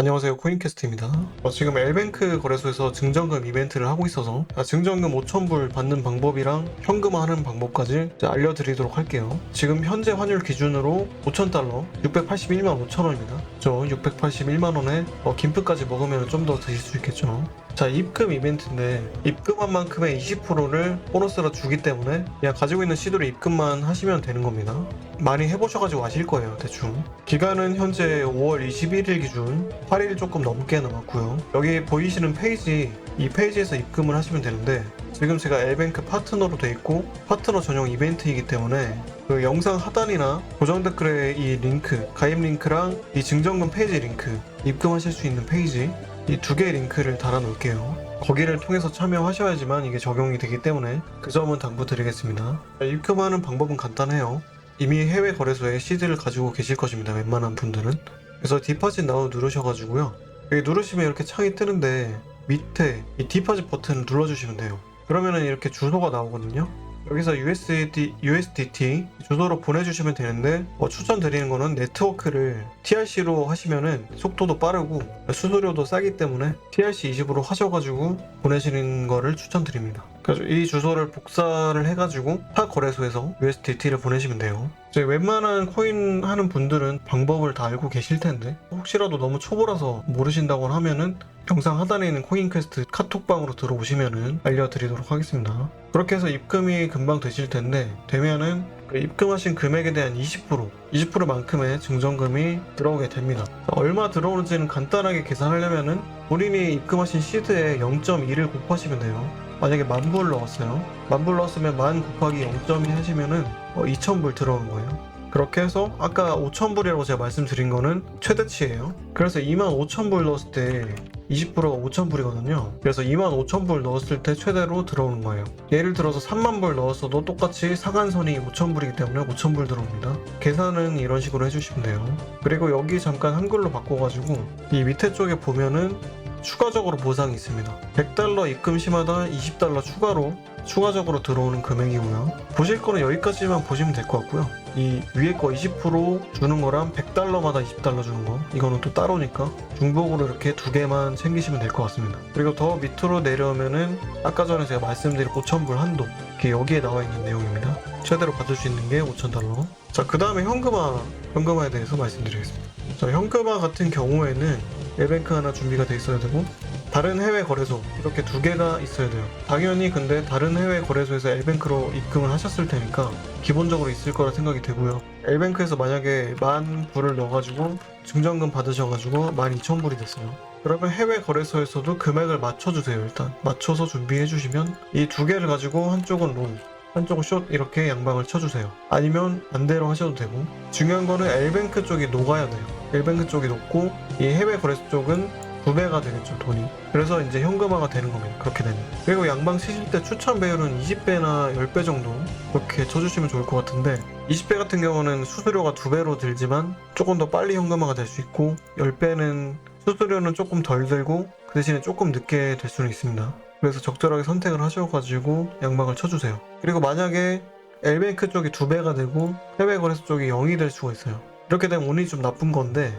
안녕하세요. 코인캐스트입니다. 어, 지금 엘뱅크 거래소에서 증정금 이벤트를 하고 있어서 아, 증정금 5,000불 받는 방법이랑 현금화하는 방법까지 알려드리도록 할게요. 지금 현재 환율 기준으로 5,000달러 681만 5천원입니다. 저 681만원에 어, 김프까지 먹으면 좀 더 드실 수 있겠죠? 자 입금 이벤트인데 입금한 만큼의 20%를 보너스로 주기 때문에 그냥 가지고 있는 시드로 입금만 하시면 되는 겁니다. 많이 해보셔가지고 아실 거예요 대충. 기간은 현재 5월 21일 기준 8일 조금 넘게 남았고요 여기 보이시는 페이지 이 페이지에서 입금을 하시면 되는데 지금 제가 엘뱅크 파트너로 돼 있고 파트너 전용 이벤트이기 때문에 그 영상 하단이나 고정 댓글에 이 링크 가입 링크랑 이 증정금 페이지 링크 입금하실 수 있는 페이지 이 두 개의 링크를 달아 놓을게요 거기를 통해서 참여하셔야지만 이게 적용이 되기 때문에 그 점은 당부드리겠습니다 입금하는 방법은 간단해요 이미 해외 거래소에 시드를 가지고 계실 것입니다. 웬만한 분들은. 그래서 디파짓 나우 누르셔가지고요. 여기 누르시면 이렇게 창이 뜨는데 밑에 이 디파짓 버튼을 눌러주시면 돼요. 그러면은 이렇게 주소가 나오거든요. 여기서 USD, USDT 주소로 보내주시면 되는데 어, 추천드리는 거는 네트워크를 TRC로 하시면은 속도도 빠르고 수수료도 싸기 때문에 TRC20으로 하셔가지고 보내시는 거를 추천드립니다. 그래서 이 주소를 복사를 해가지고 타 거래소에서 USDT를 보내시면 돼요. 이제 웬만한 코인 하는 분들은 방법을 다 알고 계실 텐데 혹시라도 너무 초보라서 모르신다고 하면은 영상 하단에 있는 코인 퀘스트 카톡방으로 들어오시면은 알려드리도록 하겠습니다. 그렇게 해서 입금이 금방 되실 텐데 되면은 그 입금하신 금액에 대한 20% 20%만큼의 증정금이 들어오게 됩니다. 얼마 들어오는지는 간단하게 계산하려면은 본인이 입금하신 시드에 0.2를 곱하시면 돼요. 만약에 만불 넣었어요. 만불 넣었으면 만 곱하기 0.2 하시면은 어, 2,000불 들어오는 거예요. 그렇게 해서 아까 5,000불이라고 제가 말씀드린 거는 최대치예요. 그래서 25,000불 넣었을 때 20%가 5,000불이거든요. 그래서 25,000불 넣었을 때 최대로 들어오는 거예요. 예를 들어서 3만불 넣었어도 똑같이 상한선이 5,000불이기 때문에 5,000불 들어옵니다. 계산은 이런 식으로 해주시면 돼요. 그리고 여기 잠깐 한글로 바꿔가지고 이 밑에 쪽에 보면은 추가적으로 보상이 있습니다. 100달러 입금 시마다 20달러 추가로 추가적으로 들어오는 금액이고요. 보실 거는 여기까지만 보시면 될 것 같고요. 이 위에 거 20% 주는 거랑 100달러마다 20달러 주는 거 이거는 또 따로니까 중복으로 이렇게 두 개만 챙기시면 될 것 같습니다. 그리고 더 밑으로 내려오면은 아까 전에 제가 말씀드린 5,000불 한도 이게 여기에 나와 있는 내용입니다. 최대로 받을 수 있는 게 5,000달러. 자, 그 다음에 현금화, 현금화에 대해서 말씀드리겠습니다. 자, 현금화 같은 경우에는 엘뱅크 하나 준비가 돼 있어야 되고 다른 해외 거래소 이렇게 두 개가 있어야 돼요. 당연히 근데 다른 해외 거래소에서 엘뱅크로 입금을 하셨을 테니까 기본적으로 있을 거라 생각이 되고요. 엘뱅크에서 만약에 만 불을 넣어가지고 증정금 받으셔가지고 만 이천 불이 됐어요. 그러면 해외 거래소에서도 금액을 맞춰주세요. 일단 맞춰서 준비해 주시면 이 두 개를 가지고 한쪽은 롱, 한쪽은 숏 이렇게 양방을 쳐주세요. 아니면 반대로 하셔도 되고 중요한 거는 엘뱅크 쪽이 녹아야 돼요. 엘뱅크 쪽이 녹고 이 해외 거래소 쪽은 두 배가 되겠죠 돈이. 그래서 이제 현금화가 되는 겁니다. 그렇게 되면. 그리고 양방 치실 때 추천 배율은 20배나 10배 정도 그렇게 쳐주시면 좋을 것 같은데 20배 같은 경우는 수수료가 두 배로 들지만 조금 더 빨리 현금화가 될 수 있고 10배는 수수료는 조금 덜 들고 그 대신에 조금 늦게 될 수는 있습니다. 그래서 적절하게 선택을 하셔가지고 양방을 쳐주세요. 그리고 만약에 엘뱅크 쪽이 두 배가 되고 해외 거래소 쪽이 0이 될 수가 있어요 이렇게 되면 운이 좀 나쁜 건데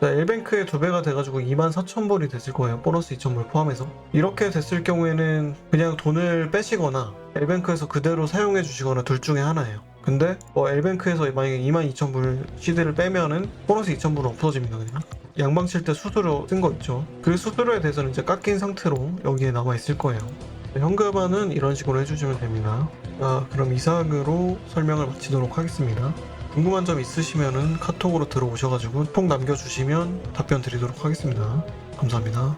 자, 엘뱅크의 두 배가 돼가지고 24,000불이 됐을 거예요. 보너스 2,000불 포함해서. 이렇게 됐을 경우에는 그냥 돈을 빼시거나 엘뱅크에서 그대로 사용해 주시거나 둘 중에 하나예요. 근데 뭐 엘뱅크에서 만약에 22,000불 시드를 빼면은 보너스 2,000불은 없어집니다. 그냥. 양방 칠 때 수수료 쓴 거 있죠. 그 수수료에 대해서는 이제 깎인 상태로 여기에 남아 있을 거예요. 현금화는 이런 식으로 해주시면 됩니다. 자, 그럼 이상으로 설명을 마치도록 하겠습니다. 궁금한 점 있으시면은 카톡으로 들어오셔가지고 톡 남겨주시면 답변 드리도록 하겠습니다. 감사합니다.